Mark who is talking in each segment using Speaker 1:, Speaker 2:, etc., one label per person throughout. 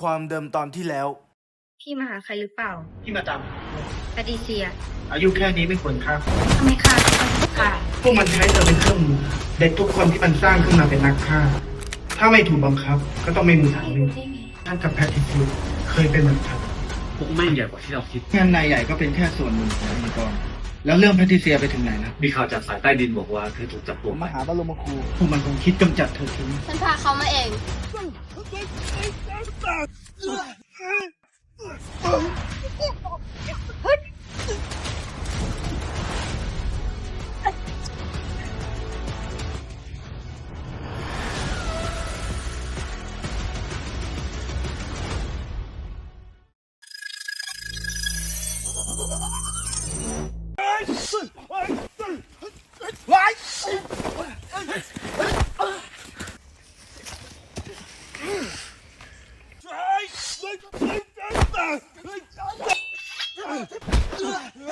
Speaker 1: ความเดิมตอนที่แล้ว
Speaker 2: พี่มาหาใครหรือเปล่า
Speaker 3: พี่มาตาม
Speaker 2: แพทริเซีย
Speaker 3: อายุแค่นี้ไม่ควรฆ่าคน
Speaker 2: ทำไมฆ่าไม่ต้องฆ่า
Speaker 3: พวกมันใช้เธอเป็นเครื่องมือเด็กทุกคนที่มันสร้างขึ้นมาเป็นนักฆ่า ถ้าไม่ถูกบังคับ ก็ต้องไม่มีทาง
Speaker 2: พี่
Speaker 3: เลื
Speaker 2: รู้
Speaker 3: อก
Speaker 2: ได้ไง
Speaker 3: ท่านกับแพทริเซียเคยเป็นเหมือนกัน
Speaker 4: พวกแม่งใหญ่กว่าที่เราคิด
Speaker 3: งานนายใหญ่ก็เป็นแค่ส่วนหนึ่งขององค์กรแล้วเรื่องแพทริเซียไปถึงไหนแล้ว
Speaker 4: มีข่าวจากสายใต้ดินบอกว่าเธอถูกจับตัว
Speaker 3: ม
Speaker 4: ไป
Speaker 3: หาบรมครูพวกมันคงคิดกำจัดเธอทิ้ง
Speaker 5: ฉันพาเขามาเอง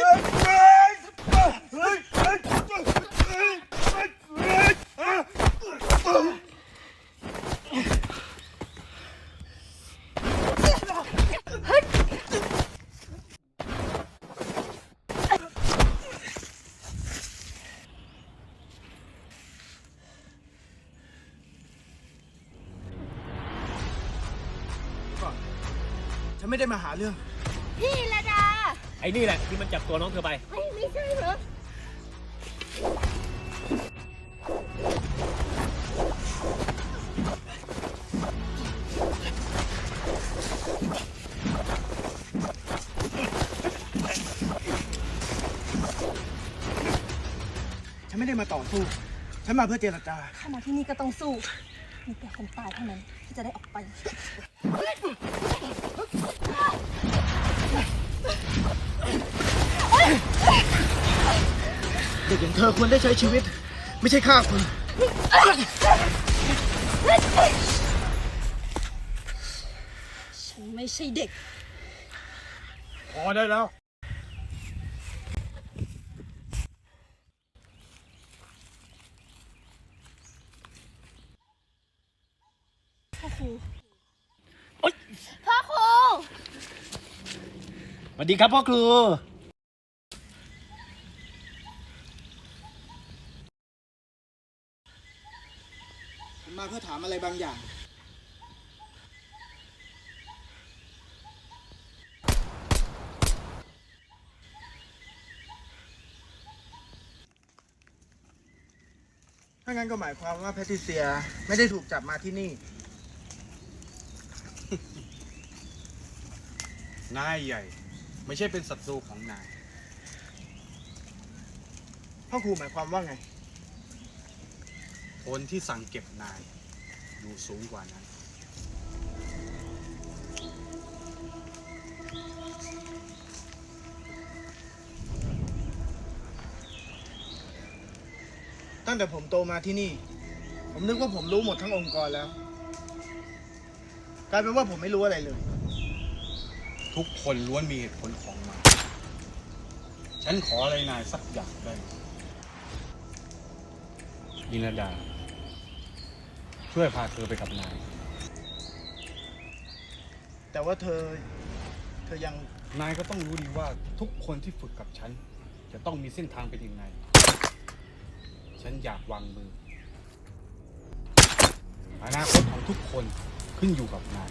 Speaker 5: Ah!
Speaker 1: ฉันไม่ได้มาหาเรื่อง
Speaker 5: พี่ระดา
Speaker 6: ไอ้นี่แหละที่มันจับตัวน้องเธอไป
Speaker 5: ไม่ไม่ใช่เหรอ
Speaker 3: ฉันไม่ได้มาต่อสู้ ฉันมาเพื่อเจรจา
Speaker 5: เข้ามาที่นี่ก็ต้องสู้ มีแต่คนตายเท่านั้นที่จะได้ออกไป
Speaker 3: เด็กอย่างเธอควรได้ใช้ชีวิต ไม่ใช่ฆ่าคน
Speaker 5: ฉันไม่ใช่เด็ก
Speaker 6: พอได้แล้ว
Speaker 5: พ่อครูพ่อครู
Speaker 6: สวัสดีครับพ่อครู
Speaker 3: ฉันมาเพื่ อถามอะไรบางอย่าง ถ้างั้นก็หมายความว่าแพทริเซียไม่ได้ถูกจับมาที่นี่
Speaker 7: นายใหญ่ ไม่ใช่เป็นศัตรูของนาย
Speaker 3: พ่อครูหมายความว่าไง
Speaker 7: คนที่สั่งเก็บนาย อยู่สูงกว่านั้น
Speaker 3: ตั้งแต่ผมโตมาที่นี่ ผมนึกว่าผมรู้หมดทั้งองค์กรแล้ว กลายเป็นว่าผมไม่รู้อะไรเลย
Speaker 7: ทุกคนล้วนมีเหตุผลของมัน ฉันขออะไรนายสักอย่างได้ไหมยินาดา ช่วยพาเธอไปกับนาย
Speaker 3: แต่ว่าเธอ เธอยัง
Speaker 7: นายก็ต้องรู้ดีว่าทุกคนที่ฝึกกับฉัน จะต้องมีเส้นทางเป็นยังไง ฉันอยากวางมือ อนาคตของทุกคนขึ้นอยู่กับนาย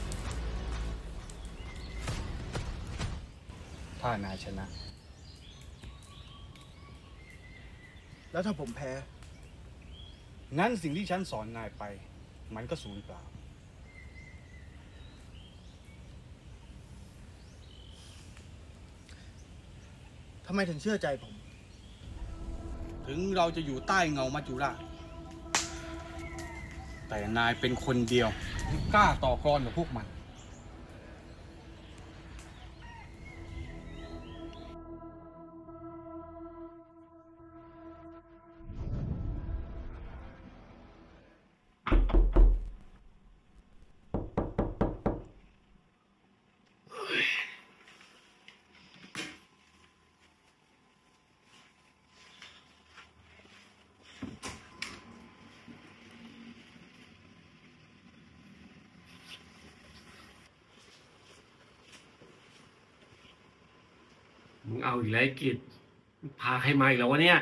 Speaker 7: ถ้านายชนะ
Speaker 3: แล้วถ้าผมแพ้
Speaker 7: งั้นสิ่งที่ฉันสอนนายไป มันก็สูญเปล่า
Speaker 3: ทำไมถึงเชื่อใจผม
Speaker 7: ถึงเราจะอยู่ใต้เงามัจจุราชแต่นายเป็นคนเดียวที่กล้าต่อกรกับพวกมัน
Speaker 4: มึงเอาอีกแล้วไอ้กิจพาใครมาอีกแล้ววะเนี่ย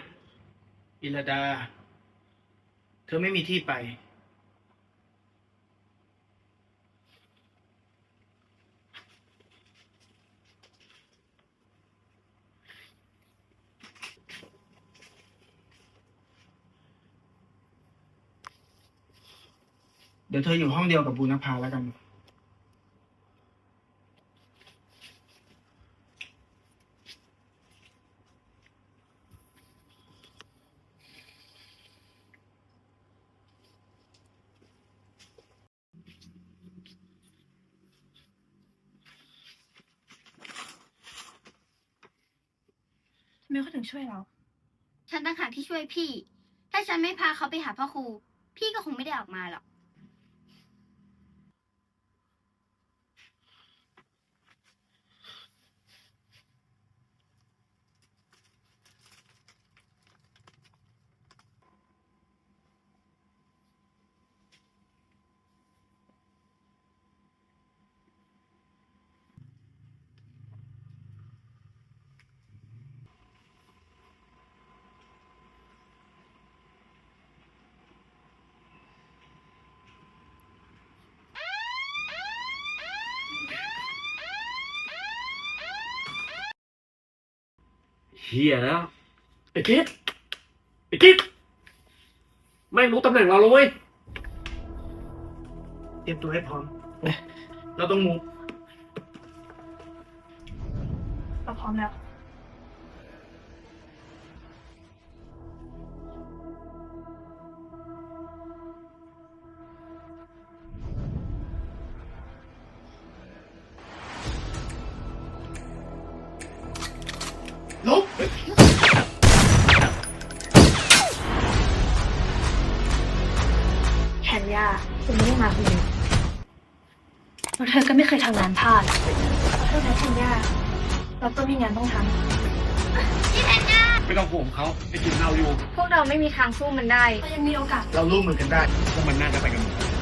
Speaker 3: อิรดา เธอไม่มีที่ไป เดี๋ยวเธออยู่ห้องเดียวกับบูนภาแล้วกัน
Speaker 5: ทำไมเขาถึงช่วยเรา
Speaker 8: ฉันต่างหากที่ช่วยพี่ ถ้าฉันไม่พาเขาไปหาพ่อครู พี่ก็คงไม่ได้ออกมาหรอก
Speaker 4: เฮียแล้วไอ้กิจไอ้กิจไม่งรู้ตำแหน่งเราเลยเว้ย
Speaker 3: เตรียมตัวให้พร้อม เราต้องมูฟ
Speaker 5: เราพร้อมแล้ว
Speaker 3: ลุก
Speaker 5: แคนย่าคุณไม่ได้มาคนเดียวแล้วเธอก็ไม่เคยทำงานพลาดขอโทษนะแคนย่าเราก็มีงานต้องท
Speaker 6: ไม่ต้องห่วงเขาไอ้กินเอาอยู่
Speaker 2: พวกเราไม่มีทางสู้มันได้ำ
Speaker 5: เรายังมีโอกาส
Speaker 3: เราร่วมมือกันได้
Speaker 6: พวกมันน่าจะไปกันหมด